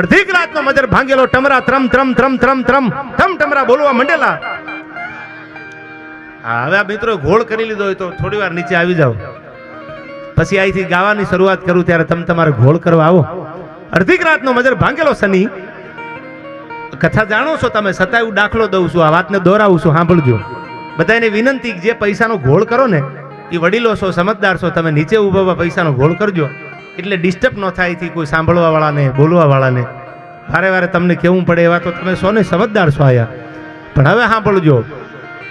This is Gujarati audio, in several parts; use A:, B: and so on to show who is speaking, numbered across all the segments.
A: અડધીક રાતનો મજર ભાંગેલો ટમરા ત્રમ ત્રમ ત્રમ ત્રમ ત્રમ ત્રમ ટમરા બોલવા મંડેલા. હવે આ મિત્રો ઘોળ કરી લીધો હોય તો થોડી વાર નીચે આવી જાઓ. પછી અહીંથી ગાવાની શરૂઆત કરું ત્યારે તમે તમારે ઘોળ કરવા આવો. અડધીક રાતનો મજર ભાંગેલો શનિ. કથા જાણો છો તમે? સતાય હું દાખલો દઉં છું, આ વાતને દોરાવું છું, સાંભળજો. બધાને વિનંતી જે પૈસાનો ઘોળ કરો ને, એ વડીલો છો, સમજદાર છો, તમે નીચે ઊભા પૈસાનો ઘોળ કરજો. એટલે ડિસ્ટર્બ ન થાયથી કોઈ સાંભળવા વાળાને બોલવા વાળાને વારે વારે તમને કેવું પડે એવા તો તમે સોને સમજદાર છો આયા. પણ હવે સાંભળજો.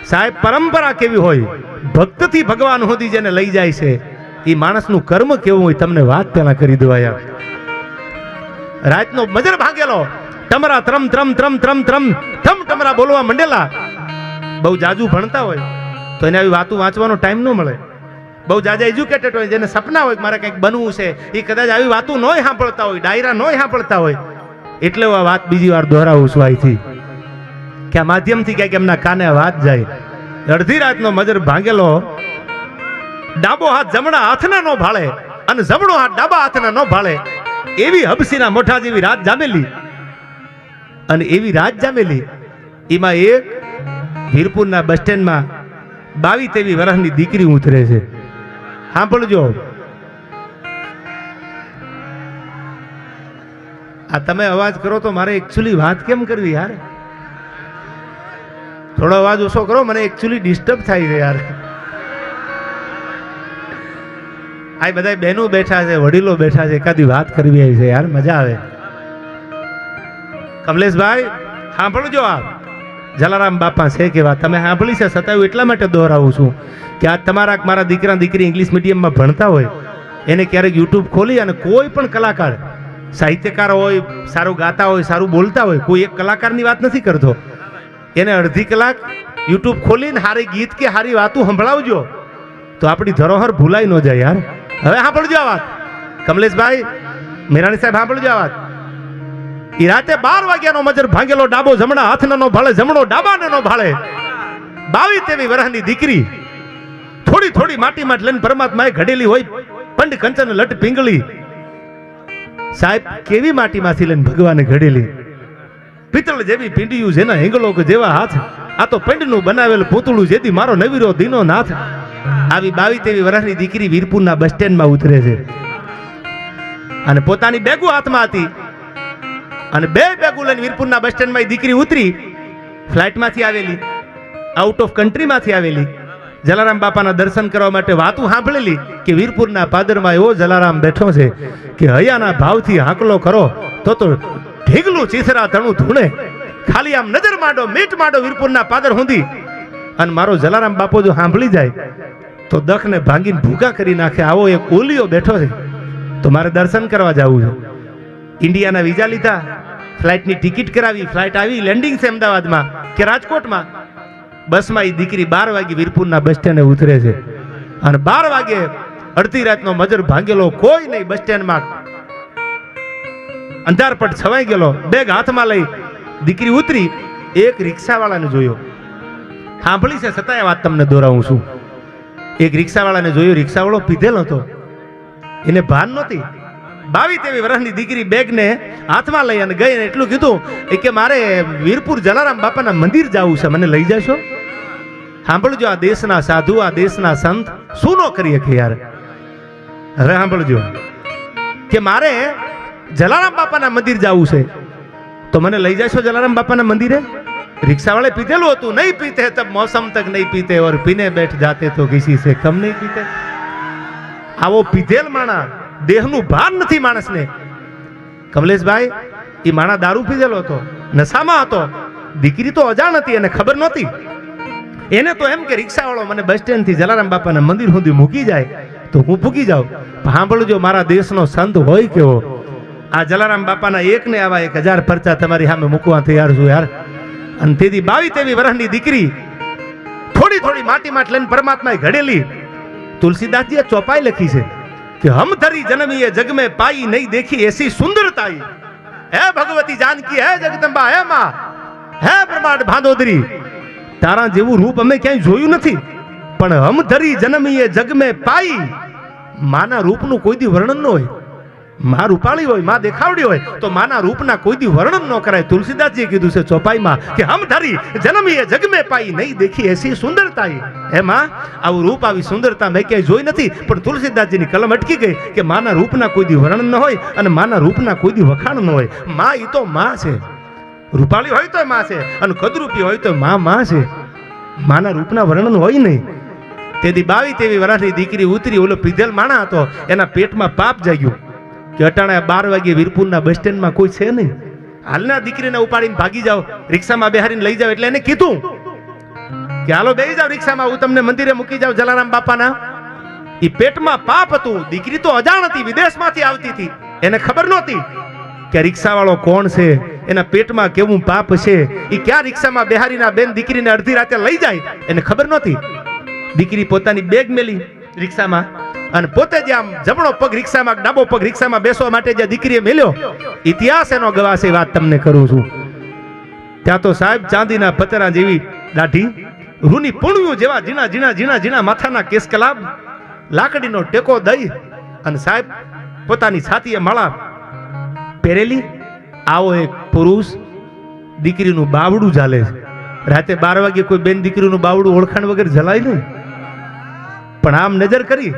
A: સાહેબ, પરંપરા કેવી હોય? ભક્તથી ભગવાન સુધી જેને લઈ જાય છે એ માણસનું કર્મ કેવું હોય તમને વાત પહેલા કરી દો આયા. રાતનો મજર ભાગેલો. ટમરા ત્રમ ત્રમ ત્રમ ત્રમ ત્રમ થમ ટમરા બોલવા મંડેલા. બહુ જાજુ ભણતા હોય. તો એને આવી વાતો વાંચવાનો ટાઈમ ન મળે. બહુ જાજા એજ્યુકેટેડ હોય, જેને સપના હોય મારે કંઈક બનવું છે, એ કદાચ આવી વાતો નોય સાંભળતા હોય, ડાયરા નોય સાંભળતા હોય, એટલે હું આ વાત બીજી વાર દોહરાવું છું અહીંથી કે આ માધ્યમથી ક્યાંક એમના કાને વાત જાય. અડધી રાતનો મજર ભાંગેલો, ડાબો હાથ જમણા હાથના નો ભાળે અને જમણો હાથ ડાબા હાથના નો ભાળે, એવી હબસીના મોઢા જેવી રાત જામેલી. અને એવી રાત જામેલી, એમાં એક વીરપુરના બસ સ્ટેન્ડમાં બાવી તેવી વર્ષની દીકરી ઉતરે છે. સાંભળજો. આ તમે અવાજ કરો તો મારે એકચ્યુઅલી વાત કેમ કરવી યાર? થોડો અવાજ ઓછો કરો, મને એકચ્યુઅલી ડિસ્ટર્બ થાય છે યાર. આ બધા બહેનો બેઠા છે, વડીલો બેઠા છે, એકાદી વાત કરવી આવી છે યાર, મજા આવે. કમલેશભાઈ, સાંભળજો આપ. જલારામ બાપા છે કેવા. તમે સાંભળી છે? છતાં એટલા માટે દોહરાવું છું. કે આ તમારા મારા દીકરા દીકરી ઇંગ્લિશ મીડિયમમાં ભણતા હોય, એને ક્યારેક યુટ્યુબ ખોલી અને કોઈ પણ કલાકાર, સાહિત્યકાર હોય, સારું ગાતા હોય, સારું બોલતા હોય, કોઈ એક કલાકારની વાત નથી કરતો. એને અડધી કલાક યુટ્યુબ ખોલીને હારી ગીત કે હારી વાતું સંભળાવજો. તો આપણી ધરોહર ભૂલાઈ ન જાય યાર. હવે સાંભળજો આ વાત. કમલેશભાઈ, મેરાણી સાહેબ, સાંભળજો આ વાત. એ રાતે બાર વાગ્યાનો મજર ભાંગેલો ડાબો જમણા હાથનો ભાળે, જમણો ડાબાને નો ભાળે. બાવી તેવી વરહની દીકરી થોડી થોડી માટીમાં લઈને પરમાત્માએ ઘડેલી હોય પંડ કંચન લટ પીંગળી. સાહેબ, કેવી માટીમાંથી લઈને ભગવાને ઘડેલી? પિત્તળ જેવી પીંડિયું જેના હેંગલો જેવા હાથ. આ તો પંડનું બનાવેલ પૂતળું જેથી મારો નવીરો દીનો નાથ. આવી બાવી તેવી વર્ષની દીકરી વીરપુરના બસ સ્ટેન્ડમાં ઉતરે છે. અને પોતાની બેગુ હાથમાં હતી. અને બે બેગુ લઈને વીરપુરના બસ સ્ટેન્ડમાં દીકરી ઉતરી. ફ્લાઇટમાંથી આવેલી. આઉટ ઓફ કન્ટ્રીમાંથી આવેલી. જલારામ બાપાના દર્શન કરવા માટે વાતું સાંભળેલી કે વીરપુરના પાદરમાં એવો જલારામ બેઠો છે કે હૈયાના ભાવથી હાંકલો કરો, તો તો ઢીગલું ચીસરા તણું ધૂણે. ખાલી આમ નજર માંડો, મીટ માંડો વીરપુરના પાદર હુંધી અને મારો જલારામ બાપો જો સાંભળી જાય, તો દખને ભાંગીને ભૂકા કરી નાખે. આવો એક ઓલિયો બેઠો છે. તો મારે દર્શન કરવા જવું છે. ઇન્ડિયાના વિઝા લીધા, ફ્લાઇટની ટિકિટ કરાવી, ફ્લાઇટ આવી, લેન્ડિંગ છે અમદાવાદમાં કે રાજકોટમાં? બસમાં એ દીકરી બાર વાગે વીરપુરના બસ સ્ટેન્ડે ઉતરે છે. અને બાર વાગે અડધી રાતનો મજર ભાંગેલો કોઈ નહીં બસ સ્ટેન્ડમાં. અંધારપટ છવાઈ ગયેલો. બેગ હાથમાં લઈ દીકરી ઉતરી. એક રિક્ષાવાળાને જોયો. સાંભળી છે છતાંય વાત તમને દોરાવું છું. એક રિક્ષાવાળાને જોયો. રિક્ષાવાળો પીધેલો હતો એને ભાન નહોતી. બાવી તેવી વર્ષની દીકરી બેગને હાથમાં લઈ અને ગઈ અને એટલું કીધું કે, મારે વીરપુર જલારામ બાપાના મંદિર જવું છે, મને લઈ જશો? સાંભળજો, આ દેશના સાધુ, આ દેશના સંત, શું ન કરી શકે યાર? હવે સાંભળજો, કે મારે જલારામ બાપાના મંદિર જવું છે, તો મને લઈ જશો જલારામ બાપાના મંદિરે? રિક્ષાવાળે પીધેલું હતું, નહીં પીતે તબ મોસમ તક નહીં પીતે, ઓર પીને બેઠ જાતે તો કિસી સે કમ નહીં પીતે. આવો પીધેલ માણા દેહનું ભાન નથી માણસને. કમલેશભાઈ, એ માણા દારૂ પીધેલો હતો, નશામાં હતો. દીકરી તો અજાણ હતી એને ખબર નહોતી. એને તો એમ કે રિક્ષાવાળો મને બસ સ્ટેન્ડથી જલારામ બાપાના મંદિર સુધી મૂકી જાય તો હું ભૂકી જાઉં. સાંભળજો મારા દેશનો સંત હોય કેવો. આ જલારામ બાપાના એક ને આવા એક હજાર પરચા તમારી સામે મૂકવા તૈયાર છું યાર. અને તેથી બાવી તેવી વર્ષની દીકરી થોડી થોડી માટી માટ લઈને પરમાત્માએ ઘડેલી. તુલસીદાસજીએ ચોપાઈ લખી છે. કે હમ ધરી જનમીએ જગ મે પાઈ નહીં દેખી એસી સુંદરતાઈ હે ભગવતી જાનકી હે જગદંબા હે માં હે બ્રહ્માંડ ભાદોદરી તારા જેવું રૂપ અમે ક્યાંય જોયું નથી પણ હમ ધરી જનમીએ જગ મે પાઈ માના રૂપનું કોઈ દી વર્ણન ન હોય માં રૂપાળી હોય, માં દેખાવડી હોય, તો માના રૂપના કોઈ દી વર્ણન ન કરાય. તુલસીદાસજીએ કીધું છે, ચોપાઈમાં, કે હમ ધરી, જન્મીએ, જગમે પાઈ, નહીં દેખી એસી સુંદરતા એમાં આવું રૂપ, આવી સુંદરતા મેં ક્યાંય જોઈ નથી, પણ તુલસીદાસજીની કલમ અટકી ગઈ કે માના રૂપના કોઈ દી વર્ણન ન હોય અને માના રૂપના કોઈ દી વખાણ ન હોય. માં એ તો માં છે. રૂપાળી હોય તો માં છે, અને કદરૂપી હોય તો માં માં છે. માના રૂપના વર્ણન હોય નહીં. તેથી બાવી તેવી વર્ષની દીકરી ઉતરી ઓલો પીધેલ માણા હતો, એના પેટમાં પાપ જાગ્યું. કે અટાણા બાર વાગે વીરપુરના બસ સ્ટેન્ડમાં કોઈ છે નહીં? હાલના દીકરીને ઉપાડીને ભાગી જાઓ, રિક્ષામાં બેહારીને લઈ જાઓ એટલે એને કીધું કે હાલો બેસી જાઓ રિક્ષામાં, હું તમને મંદિરે મૂકી જાઉં જલારામ બાપાના. એ પેટમાં પાપ હતું, દીકરી તો અજાણ હતી, વિદેશમાંથી આવતી હતી. એને ખબર નહોતી કે રિક્ષાવાળો કોણ છે, એના પેટમાં કેવું પાપ છે. એ ક્યાં રિક્ષામાં બેહારીના બેન દીકરીને અડધી રાતે લઈ જાય, એને ખબર નહોતી. દીકરી પોતાની બેગ મેલી રિક્ષામાં. અને પોતે જે આમ જમણો પગ રિક્ષામાં, ડાબો પગ રિક્ષામાં બેસવા માટે જે દીકરીએ મેલ્યો, ઇતિહાસ એનો ગવાશે વાત તમને કરું છું. ત્યાં તો સાહેબ ચાંદીના પતરા જેવી દાઢી, રૂની પૂણ્યું જેવા ઝીણા ઝીણા ઝીણા ઝીણા માથાના કેસ કલાબ લાકડીનો ટેકો દઈ અને સાહેબ પોતાની છાતીએ માળા પહેરેલી. આવો એક પુરુષ દીકરીનું બાવડું ચાલે છે. રાતે બાર વાગે કોઈ બેન દીકરીનું બાવડું ઓળખાણ વગર જલાય નહીં. પણ આમ નજર કરી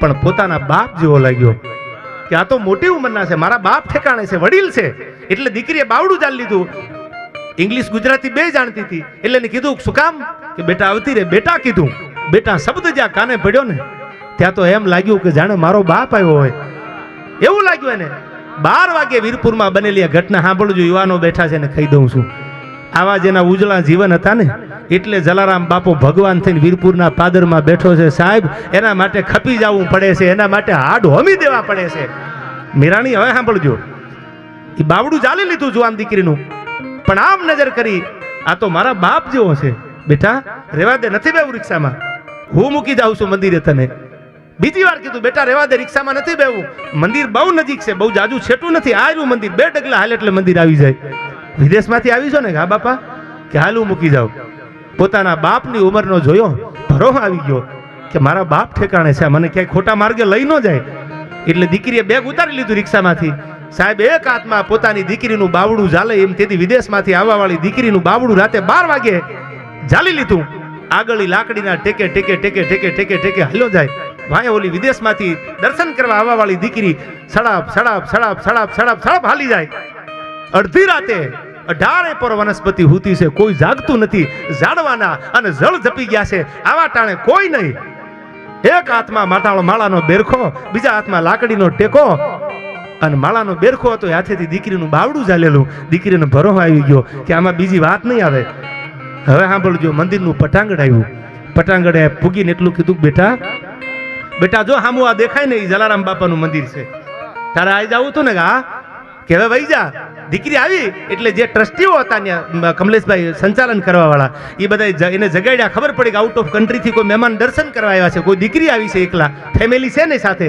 A: પણ પોતાના બાપ જેવો લાગ્યો. કે આ તો મોટી ઉંમરના છે, મારા બાપ ઠેકાણે છે, વડીલ છે. એટલે દીકરીએ બાવડું ચાલી લીધું. ઇંગ્લિશ ગુજરાતી બે જાણતી હતી. એટલે એને કીધું, શું કામ? કે બેટા આવતી રે, બેટા કીધું. બેટા શબ્દ જ્યાં કાને પડ્યો ને, ત્યાં તો એમ લાગ્યું કે જાણે મારો બાપ આવ્યો હોય. એવું લાગ્યું એને. બાર વાગે વીરપુરમાં બનેલી આ ઘટના સાંભળજો, યુવાનો બેઠા છે ને કહી દઉં છું. આવા જેના ઉજળા જીવન હતા ને એટલે જલારામ બાપુ ભગવાન થઈને વીરપુરના પાદરમાં બેઠો છે સાહેબ. એના માટે ખપી જવું પડે છે, એના માટે હાડ હોમી દેવા પડે છે. મીરાણી, હવે સાંભળજો. એ બાવડું ચાલી લીધું જુવાન દીકરીનું. પણ આમ નજર કરી, આ તો મારા બાપ જેવો છે. બેટા, રેવા દે, નથી બેવું રિક્ષામાં. હું મૂકી જાઉં છું મંદિરે તને. બીજી વાર કીધું, બેટા, રેવા દે, રિક્ષામાં નથી બેવું. મંદિર બહુ નજીક છે, બહુ જાજુ છેટું નથી. આવ્યું મંદિર. બે ડગલા હાલ એટલે મંદિર આવી જાય. વિદેશમાંથી આવી છો ને હા, બાપા? કે હાલ હું મૂકી જાઉં? પોતાના બાપની ઉંમરનો જોયો, ભરો આવી ગયો કે મારા બાપ ઠેકાણે છે, મને ક્યાંય ખોટા માર્ગે લઈ ન જાય. એટલે દીકરીએ બેગ ઉતારી લીધું રિક્ષામાંથી. સાહેબ, એક હાથમાં પોતાની દીકરીનું બાવડું ઝાલે એમ તેથી વિદેશમાંથી આવવાવાળી દીકરીનું બાવડું રાતે બાર વાગે ઝાલી લીધું. આગળની લાકડીના ટેકે ટેકે ટેકે ટેકે ટેકે ટેકે હાલ્યો જાય. ભાઈ ઓલી વિદેશમાંથી દર્શન કરવા આવવાવાળી દીકરી સડાપ સડાપ સડાપ સડાપ સડાપ સડાપ હાલી જાય. અડધી રાતે અઢારે પર વનસ્પતિ હુતી છે, કોઈ જાગતું નથી, ઝાડવાના અને જળ ઝપી ગયા છે, આવા ટાણે કોઈ નહીં. એક હાથમાં માથાળો માળાનો બેરખો, બીજા હાથમાં લાકડીનો ટેકો. અને માળાનો બેરખો હતો હાથેથી દીકરીનું બાવડું ચાલેલું દીકરીને ભરો આવી ગયો કે આમાં બીજી વાત નહીં આવે. હવે સાંભળજો, મંદિરનું પટાંગણ આવ્યું. પટાંગડે પૂગીને એટલું કીધું, બેટા બેટા, જો હામું આ દેખાય ને એ જલારામ બાપાનું મંદિર છે. તારે આવી જવું હતું ને કે હા? કે હવે વહી જા? દીકરી આવી એટલે જે ટ્રસ્ટીઓ હતા ત્યાં કમલેશભાઈ, સંચાલન કરવાવાળા એ બધા એને જગાડ્યા. ખબર પડી કે આઉટ ઓફ કન્ટ્રીથી કોઈ મહેમાન દર્શન કરવા આવ્યા છે. કોઈ દીકરી આવી છે એકલા. ફેમિલી છે ને સાથે.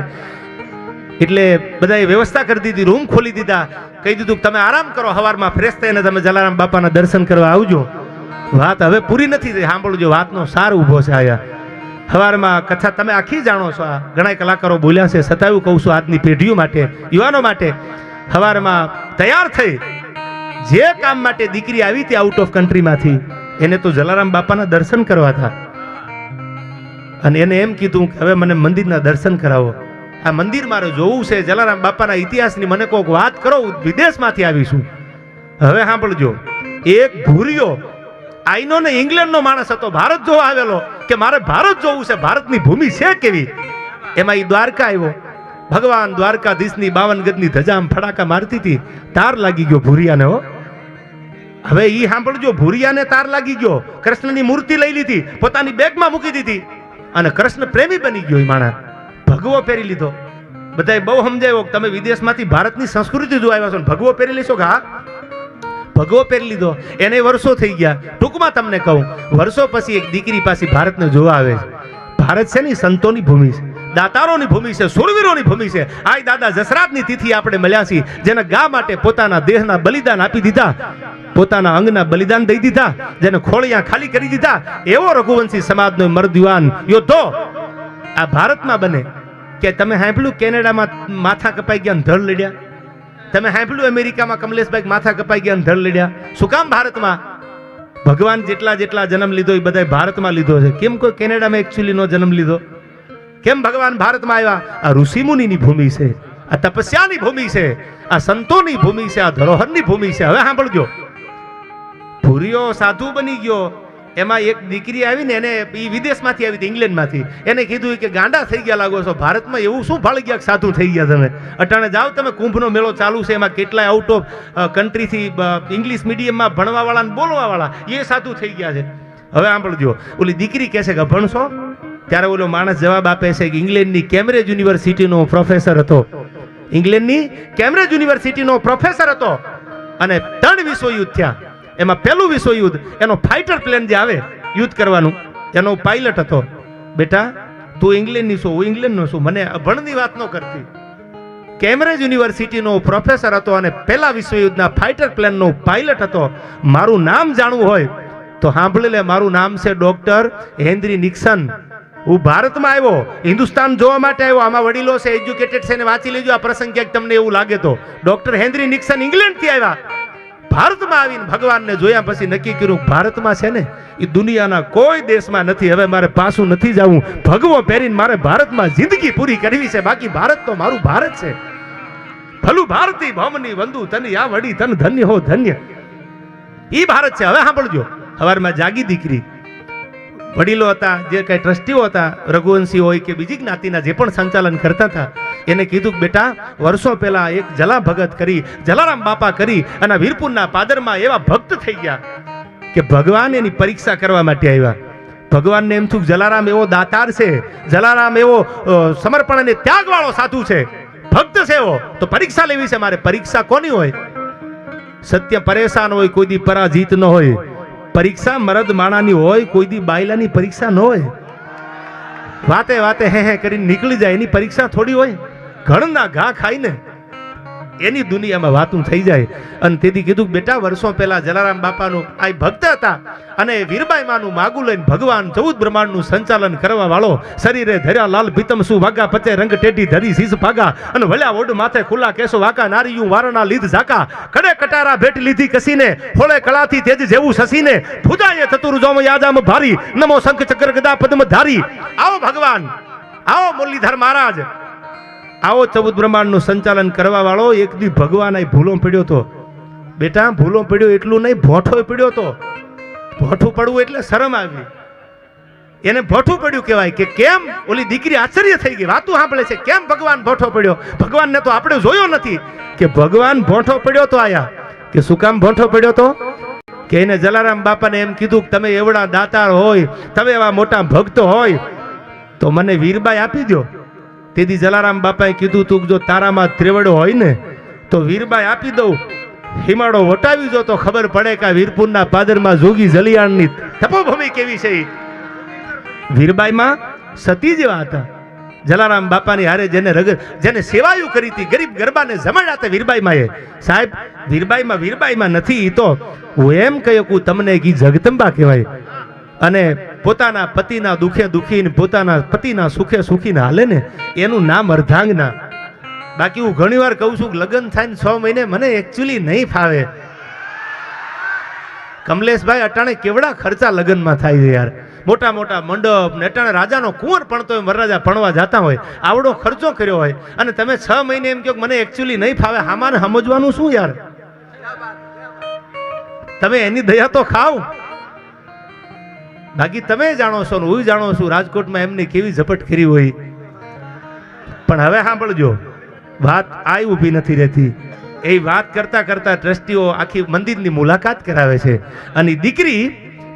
A: એટલે બધાએ વ્યવસ્થા કરી દીધી રૂમ ખોલી દીધા. કહી દીધું તમે આરામ કરો, હવારમાં ફ્રેશ થઈને તમે જલારામ બાપાના દર્શન કરવા આવજો. વાત હવે પૂરી નથી થઈ. સાંભળજો, વાતનો સાર ઊભો છે આયા. હવારમાં કથા તમે આખી જાણો છો આ. ઘણા કલાકારો બોલ્યા છે સતાયું કહું છું આજની પેઢીઓ માટે, યુવાનો માટે. હવારમાં તૈયાર થઈ જે કામ માટે દીકરી આવી હતી આઉટ ઓફ કન્ટ્રીમાંથી એને તો જલારામ બાપાના દર્શન કરવા હતા. અને એને એમ કીધું કે હવે મને મંદિરના દર્શન કરાવો. આ મંદિર મારે જોવું છે. જલારામ બાપાના ઇતિહાસની મને કોઈક વાત કરો વિદેશમાંથી આવીશું હવે સાંભળજો. એક ભૂરિયો આઈનો ને ઇંગ્લેન્ડનો માણસ હતો. ભારત જોવા આવેલો કે મારે ભારત જોવું છે. ભારતની ભૂમિ છે કેવી? એમાં એ દ્વારકા આવ્યો. ભગવાન દ્વારકાધીશની બાવન ગજની ધજા આમ ફડાકા મારતી હતી. તાર લાગી ગયો ભૂરિયાને હો. હવે ઈ સાંભળજો, ભૂરિયાને તાર લાગી ગયો. કૃષ્ણની મૂર્તિ લઈ લીધી, પોતાની બેગમાં મૂકી દીધી. અને કૃષ્ણ પ્રેમી બની ગયો એ માણસ. ભગવો પહેરી લીધો. બધાય બહુ સમજાયો કે તમે વિદેશમાંથી ભારતની સંસ્કૃતિ જો આવ્યા છો ને, ભગવો પહેરી લેશો કે હા? ભગવો પહેરી લીધો. એને વર્ષો થઈ ગયા. ટૂંકમાં તમને કહું, વર્ષો પછી એક દીકરી પાસે ભારતને જોવા આવે છે. ભારત છે ને સંતોની ભૂમિ છે? દાતારોની ભૂમિ છે, સુરવીરોની ભૂમિ છે. આ દાદા જસરાતની તિથિ આપણે મળ્યા છીએ, જેને ગા માટે પોતાના દેહના બલિદાન આપી દીધા, પોતાના અંગના બલિદાન દઈ દીધા, જેને ખોળિયા ખાલી કરી દીધા. એવો રઘુવંશી સમાજનો મર્દ યુવાન યોદ્ધો, આ ભારતમાં બને. કે તમે સાંભળ્યું કેનેડામાં માથા કપાઈ ગયા ધળ લડ્યા? તમે સાંભળ્યું અમેરિકામાં કમલેશભાઈ માથા કપાઈ ગયા ધળ લડ્યા? શું કામ ભારતમાં? ભગવાન જેટલા જેટલા જન્મ લીધો એ બધા ભારતમાં લીધો છે. કેમ કોઈ કેનેડામાં એકચ્યુઅલી નો જન્મ લીધો? કેમ ભગવાન ભારતમાં આવ્યા? આ ઋષિમુનિની ભૂમિ છે, આ તપસ્યાની ભૂમિ છે, આ સંતોની ભૂમિ છે, આ ધરોહરની ભૂમિ છે. હવે સાંભળજો. ભૂરિયો સાધુ બની ગયો. એમાં એક દીકરી આવીને એને એ વિદેશમાંથી આવી હતી, ઇંગ્લેન્ડમાંથી. એને કીધું કે ગાંડા થઈ ગયા લાગો છો. ભારતમાં એવું શું ફળ ગયા સાધુ થઈ ગયા તમે? અટાણે જાઓ તમે, કુંભનો મેળો ચાલુ છે. એમાં કેટલાય આઉટ ઓફ કન્ટ્રીથી ઇંગ્લિશ મીડિયમમાં ભણવાવાળા ને બોલવાવાળા એ સાધુ થઈ ગયા છે. હવે સાંભળજો. ઓલી દીકરી કહેશે કે ભણશો ત્યારે ઓલો માણસ જવાબ આપે છે કે ઇંગ્લેન્ડની કેમ્બ્રિજ યુનિવર્સિટીનો પ્રોફેસર હતો. ઇંગ્લેન્ડની કેમ્બ્રિજ યુનિવર્સિટીનો પ્રોફેસર હતો. અને ત્રણ વિશ્વયુદ્ધ થયા. એમાં પહેલું વિશ્વયુદ્ધ, એનો ફાઇટર પ્લેન જે આવે, યુદ્ધ કરવાનું. એનો પાયલટ હતો. બેટા, તું ઇંગ્લેન્ડની શું હું ઇંગ્લેન્ડનો છું. મને અભણની વાત ન કરતી. કેમ્બ્રિજ યુનિવર્સિટીનો પ્રોફેસર હતો અને પહેલા વિશ્વયુદ્ધના ફાઇટર પ્લેનનો પાયલટ હતો. મારું નામ જાણવું હોય તો સાંભળી લે, મારું નામ છે ડોક્ટર હેનરી નિક્સન. હું ભારતમાં આવ્યો, હિન્દુસ્તાન જોવા માટે આવ્યો, આમાં વડીલો છે એજ્યુકેટેડ છે ને વાંચી લેજો, આ પ્રસંગ ક્યાંક તમને એવું લાગે તો. ડોક્ટર હેનરી નિક્સન ઇંગ્લેન્ડથી આવ્યા. ભારતમાં આવીને ભગવાનને જોયા, પછી નક્કી કર્યું ભારતમાં છે ને એ દુનિયાના કોઈ દેશમાં નથી. હવે મારે પાછું નથી જવું. ભગવો પહેરીને મારે ભારતમાં જિંદગી પૂરી કરવી છે. બાકી ભારત તો મારું ભારત છે. ભલું ભારતી ભમની વંદુ તની આ વડી તન ધન્ય હો ધન્ય. એ ભારત છે. હવે સાંભળજો. સવારમાં જાગી દીકરી. વડીલો હતા, જે કઈ ટ્રસ્ટીઓ હતા રઘુવંશી હોય કે બીજી જ્ઞાતિના જે પણ સંચાલન કરતા હતા, એને કીધું કે બેટા, વર્ષો પહેલા એક જલા ભગત કરી, જલારામ બાપા કરી અને વીરપુરના પાદરમાં એવા ભક્ત થઈ ગયા કે ભગવાન એની પરીક્ષા કરવા માટે આવ્યા. ભગવાનને એમ થયું જલારામ એવો દાતાર છે, જલારામ એવો સમર્પણ અને ત્યાગવાળો સાધુ છે, ભક્ત છે એવો. તો પરીક્ષા લેવી છે મારે, પરીક્ષા કોની હોય? સત્ય પરેશાન હોય, કોઈ દી પરાજીત ન હોય. પરીક્ષા મરદ માણાની હોય, કોઈ દી બાયલાની પરીક્ષા ન હોય. વાતે વાતે હે હે કરીને નીકળી જાય, એની પરીક્ષા થોડી હોય. ઘણના ઘા ખાઈને એની દુનિયામાં વાતું થઈ જાય. અને તેથી કીધું બેટા, વર્ષો પહેલા જલારામ બાપાનું આ ભક્ત હતા. અને વીરબાઈ માનું માગું લઈને ભગવાન ચૌદ બ્રહ્માંડનું સંચાલન કરવા વાળો શરીરે ધર્યા લાલ પીતમ સુ વાગા પચે રંગ ટેટી ધરી શીશ ભાગા. અને વળ્યા ઓડ માથે ખુલ્લા કેસો વાકા, નારીયું વારણા લીધ ઝાકા. કડે કટારા ભેટ લીધી કસીને હોળે કળાથી તેજ જેવું સસીને ભુજાએ થતું જોમ યાદામ ભારી, નમો શંખ ચક્ર ગદા પદ્મ ધારી. આવો ભગવાન, આવો મુરલીધર મહારાજ. આવો ચૌદ બ્રહ્માંડનું સંચાલન કરવા વાળો એક દી ભગવાન ભૂલો પડ્યો તો. બેટા ભૂલો પડ્યો એટલું નહીં, ભોઠો પડ્યો તો. ભોઠું પડવું એટલે શરમ આવી. એને ભોઠું પડ્યું કહેવાય કે કેમ? ઓલી દીકરી આશ્ચર્ય થઈ ગઈ. વાતું સાંભળે છે, કેમ ભગવાન ભોઠો પડ્યો? ભગવાનને તો આપણે જોયો નથી કે ભગવાન ભોઠો પડ્યો તો આયા. કે શું કામ ભોઠો પડ્યો તો? કે એને જલારામ બાપાને એમ કીધું કે તમે એવડા દાતાર હોય, તમે એવા મોટા ભક્ત હોય, તો મને વીરબાઈ આપી દો તેથી જલારામ બાપાએ કીધું, તું જો તારામાં ત્રેવડો હોય ને, તો વીરબાઈ આપી દઉં. હિમાડો વટાવી જો તો ખબર પડે કે વીરપુરના પાદરમાં જોગી જલિયાણની તપોભૂમિ કેવી છે વીરબાઈમાં સતી જેવા હતા. જલારામ બાપાની હારે જેને રગ, જેને સેવાયું કરી હતી, ગરીબ ગરબાને જમાડ્યા હતા વીરબાઈમાં એ. સાહેબ, વીરબાઈમાં વીરબાઈમાં નથી તો, હું એમ કહ્યું તમને કી જગદંબા કહેવાય. અને પોતાના પતિના દુખે દુખીને પોતાના પતિના સુખે સુખીને હાલે ને, એનું નામ અર્ધાંગના. બાકી હું ઘણીવાર કહું છું લગ્ન થાય ને છ મહિને મને એકચ્યુઅલી નહીં ફાવે. કમલેશભાઈ અટાણે કેવડા ખર્ચા લગ્નમાં થાય છે યાર. મોટા મોટા મંડપ ને અટાણે રાજાનો કુંવર પણતો હોય વરરાજા ભણવા જતા હોય. આવડો ખર્ચો કર્યો હોય. અને તમે છ મહિને એમ કહો મને એકચ્યુઅલી નહીં ફાવે, હામાને સમજવાનું શું યાર? તમે એની દયા તો ખાવ. બાકી તમે જાણો છો ને હું જાણો છું, રાજકોટમાં એમની કેવી ઝપટ કરી હોય. પણ હવે સાંભળજો, વાત આ ઊભી નથી રહેતી. એ વાત કરતા કરતા ટ્રસ્ટીઓ આખી મંદિરની મુલાકાત કરાવે છે. અને દીકરી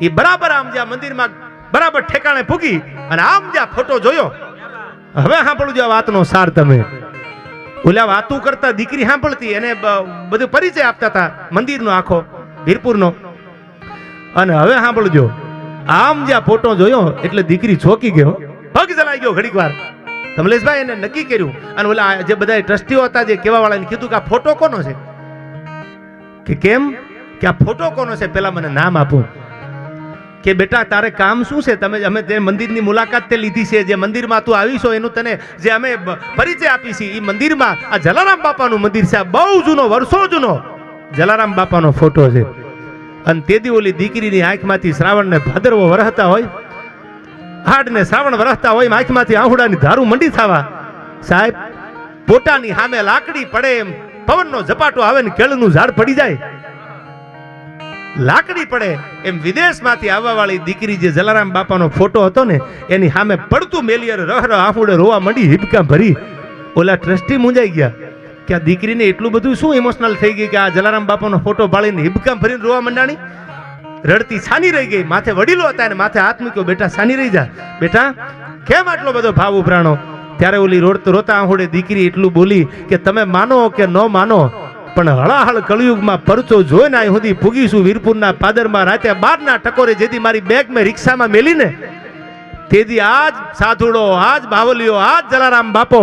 A: એ બરાબર આમ જ્યાં મંદિરમાં બરાબર ઠેકાણે પૂગી અને આમ જ્યાં ફોટો જોયો. હવે સાંભળજો આ વાતનો સાર તમે. ઓલા વાતું કરતા દીકરી સાંભળતી, એને બધું પરિચય આપતા હતા મંદિરનો આખો, વીરપુરનો. અને હવે સાંભળજો આમ જ્યાં ફોટો જોયો, એટલે દીકરી છોકી ગયો. પગ જલાઈ ગયો ઘડીક વાર. કમલેશભાઈ એને નક્કી કર્યું. અને ઓલા જે બધા ટ્રસ્ટીઓ હતા જે કેવા વાળાને કીધું કે આ ફોટો કોનો છે? કે કેમ? કે આ ફોટો કોનો છે? પેલા મને નામ આપો. કે બેટા, તારે કામ શું છે? તમે અમે તે મંદિરની મુલાકાત તે લીધી છે. જે મંદિરમાં તું આવીશો એનું તને જે અમે પરિચય આપી છે એ મંદિરમાં આ જલારામ બાપાનું મંદિર છે. આ બહુ જૂનો, વર્ષો જૂનો જલારામ બાપાનો ફોટો છે. અને તેથી ઓલી દીકરીની આંખમાંથી શ્રાવણને ભાદરવો વરહતા હોય, હાડને શ્રાવણ વરહતા હોય આંખમાંથી આહુડાની ધારું મંડી થવા. સાહેબ, પોતાની સામે લાકડી પડે એમ પવનનો ઝપાટો આવે ને કેળનું ઝાડ પડી જાય. લાકડી પડે એમ વિદેશમાંથી આવવા વાળી દીકરી જે જલારામ બાપાનો ફોટો હતો ને, એની સામે પડતું મેલિયર રહ રહ આફુડે રોવા મંડી હિબકા ભરી. ઓલા ટ્રસ્ટી મૂંજાઈ ગયા. કે આ દીકરીને એટલું બધું શું ઇમોશનલ થઈ ગઈ કે આ જલારામ બાપાનો ફોટો બાળીને હિબકામ ભરીને રોવા મંડાણી? રડતી સાની રહી ગઈ. માથે વડીલો હતા અને માથે હાથ મૂક્યો. બેટા, સાની રહી જા. બેટા, કેમ આટલો બધો ભાવ ઉભરાણો? ત્યારે ઓલી રોડતો રોતા આંહોડે દીકરી એટલું બોલી કે તમે માનો કે ન માનો, પણ હળાહળ કળિયુગમાં પરચો જોઈને અહીં સુધી પૂગીશું વીરપુરના પાદરમાં રાતે બારના ટકોરે જેથી મારી બેગ મેં રિક્ષામાં મેલીને. તેથી આજ સાધુડો, આજ બાવલીઓ, આજ જલારામ બાપો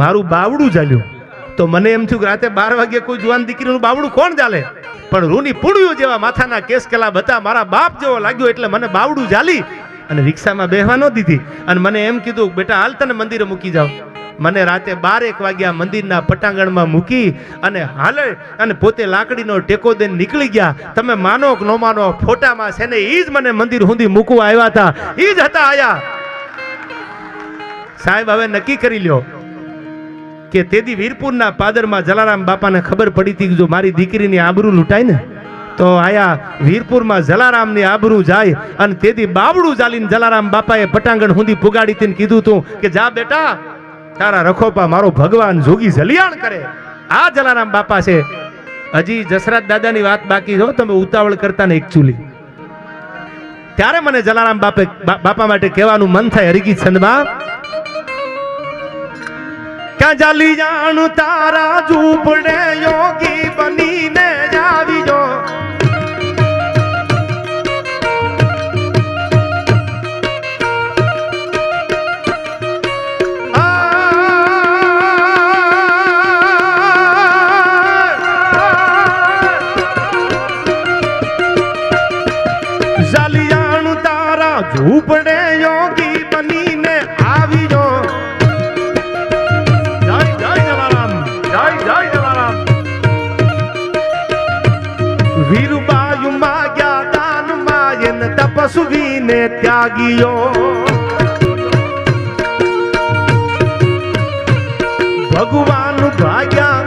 A: મારું બાવડું ચાલ્યું તો મને એમ થયું કે રાતે બાર વાગે કોઈ જુવાન દીકરીનું બાવડું કોણ ચાલે પણ રૂની પૂડ્યું જેવા માથાના કેસ કલા બતા મારા બાપ જેવો લાગ્યો એટલે મને બાવડું ચાલી અને રિક્ષામાં બેહવા ન દીધી. અને મને એમ કીધું, બેટા, હાલ તને મંદિરે મૂકી જાઓ મને રાતે બારેક વાગ્યા મંદિરના પટાંગણમાં મૂકી અને હાલે અને પોતે લાકડીનો ટેકો દઈને નીકળી ગયા. તમે માનો કે ન માનો ફોટામાં છે ને ઈ જ મને મંદિર સુધી મૂકવા આવ્યા હતા. ઈ જ હતા આયા. સાહેબ, હવે નક્કી કરી લ્યો. કે તેથી વીરપુરના પાદરમાં જલારામ બાપાને ખબર પડી હતી જો મારી દીકરીની આબરૂ લૂંટાય ને, તો આયા વીરપુરમાં જલારામની આબરૂ જાય અને તેથી બાવડું ચાલીને જલારામ બાપાએ પટાંગણ સુધી પુગાડી હતી કીધું તું કે જા બેટા, તારા રખોપા મારો ભગવાન જોગી જલિયાણ કરે. આ જલારામ બાપા છે. હજી જસરાજ દાદાની વાત બાકી જો તમે ઉતાવળ કરતા ને એકચુલી ત્યારે મને જલારામ બાપે બાપા માટે કહેવાનું મન થાય હરિગીત છંદમાં ક્યાં જાલી જાણું તારા ઝૂંપડે યોગી બનીને માયન ત્યાગીઓ ભગવાન ભાગ્યા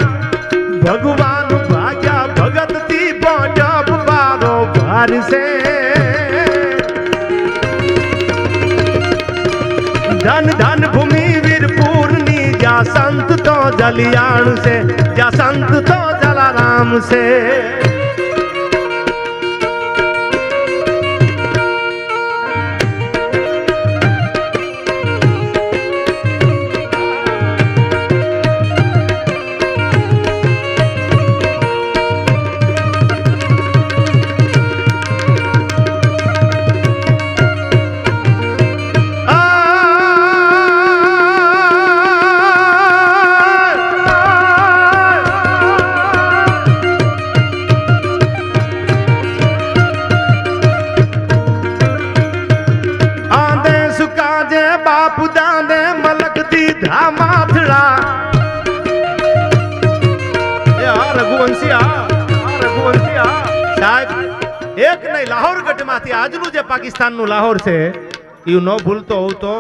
A: ભગવાન ભાગ્યા ભગતથી પોજબ બારો ભાર છે ધન ધન ભૂમિ વીરપુરની જ્યાં સંત તો જલિયાણ છે જ્યાં સંત તો જલારામ છે આજનું જે પાકિસ્તાનનું લાહોર છે એ ન ભૂલતો હોઉં તો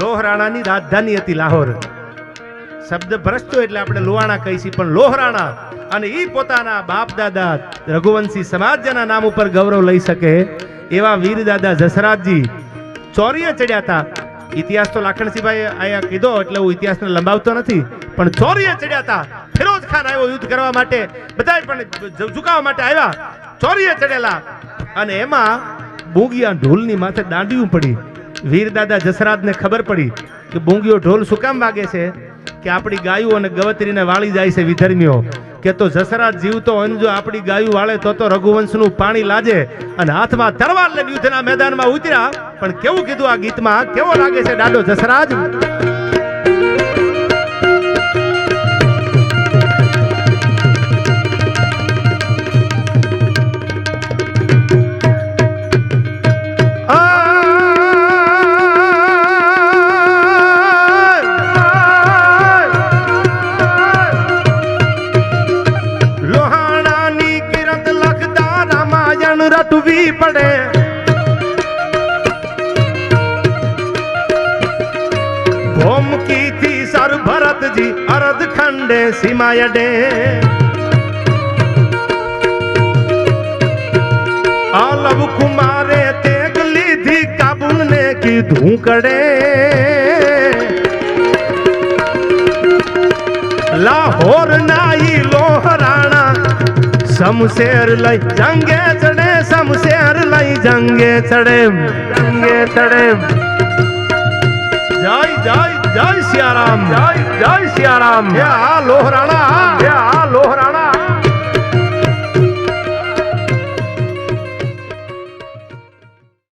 A: લોહરાણાની રાજધાની હતી લાહોર. શબ્દ ભ્રષ્ટો એટલે આપણે લોહાણા કહીશી, પણ લોહરાણા અને એ પોતાના બાપ દાદા રઘુવંશી સમાજના નામ ઉપર ગૌરવ લઈ શકે એવા વીર દાદા જસરાજજી ચોરીએ ચડ્યા હતા. ઇતિહાસ તો લાખણસિંહભાઈ અહીંયા કીધો, એટલે હું ઇતિહાસને લંબાવતો નથી, પણ ચોરીએ ચડ્યા હતા. ફિરોજ ખાન આવ્યો યુદ્ધ કરવા માટે બધા પણ ઝુકાવવા માટે આવ્યા. ચોરીએ ચડેલા. અને એમાં બુંગિયા ઢોલની માથે દાંડિયું પડી. વીર દાદા જસરાજને ખબર પડી કે બુંગીઓ ઢોલ શું કામ વાગે છે? કે આપણી ગાયું અને ગવતરીને વાળી જાય છે વિધર્મીઓ. કે તો જસરાજ જીવતો હોય જો આપણી ગાયું વાળે તો તો રઘુવંશનું પાણી લાજે અને હાથમાં તરવાર લઈને યુદ્ધના મેદાનમાં ઉતર્યા. પણ કેવું કીધું આ ગીતમાં? કેવો લાગે છે દાદો જસરાજ? ભરતજી અરદ ખંડે સીમાયડે આલવ કુમારે તેગ લીધી કાબુલ ને કીધું કડે. લાહોર નાઈ લોહરાણા શમશેર લઈ જંગે ચડે, શમશેર લઈ જંગે ચડે જંગે ચડે. સિયારામ જય જય સિયારામ. આ લોહરાણા આ લોહરાણા.